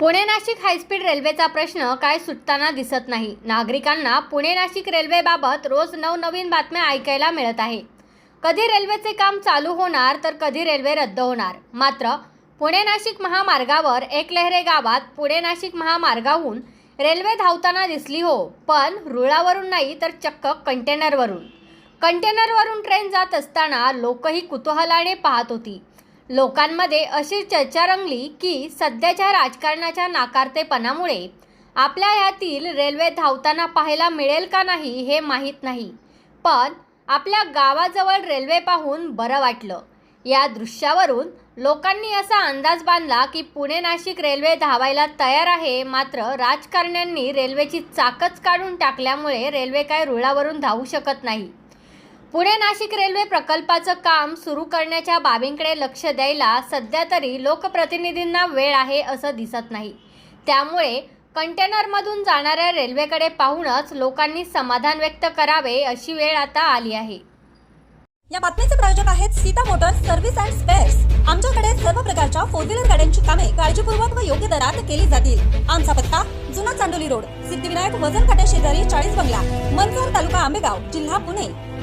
Pune Nashik high speed रेल्वेचा प्रश्न काय सुटताना दिसत नाही. नागरिकांना पुणे नाशिक रेल्वेबाबत रोज नवनवीन बातम्या ऐकायला मिळत आहे. कधी रेल्वेचे काम चालू होणार तर कधी रेल्वे रद्द होणार. मात्र पुणे नाशिक महामार्गावर एकलहरे गावात पुणे नाशिक महामार्गाहून रेल्वे धावताना दिसली हो पण रुळावरून नाही तर चक्क कंटेनरवरून. कंटेनरवरून ट्रेन जात असताना लोकही कुतूहलाने पाहत होती. लोकांमध्ये अशी चर्चा रंगली की सध्याच्या राजकारणाच्या नाकारतेपणामुळे आपल्या यातील रेल्वे धावताना पाहायला मिळेल का नाही हे माहीत नाही. पण आपल्या गावाजवळ रेल्वे पाहून बरं वाटलं. या दृश्यावरून लोकांनी असा अंदाज बांधला की पुणे नाशिक रेल्वे धावायला तयार आहे मात्र राजकारण्यांनी रेल्वेची चाकच काढून टाकल्यामुळे रेल्वे काय रुळावरून धावू शकत नाही. पुणे नाशिक रेल्वे प्रकल्पाचं काम सुरू करण्याच्या बाबींकडे लक्ष द्यायला सध्या तरी लोकप्रतिनिधींना वेळ आहे असं दिसत नाही. त्यामुळे कंटेनरमधून जाणाऱ्या रेल्वेकडे पाहूनच लोकांनी समाधान व्यक्त करावे अशी वेळ आता आली आहे. या बातमीचे प्रायोजक आहेत Sita Motors service and spares. आमच्याकडे सर्व प्रकारच्या फोर व्हीलर गाड्यांची कामे काळजीपूर्वक व योग्य दरात केली जातील. आमचा पत्ता जुना चांडोली रोड. सिद्धिविनायक वजन काट्या शेजारी चाळीस बंगला मनसर तालुका आंबेगाव जिल्हा पुणे.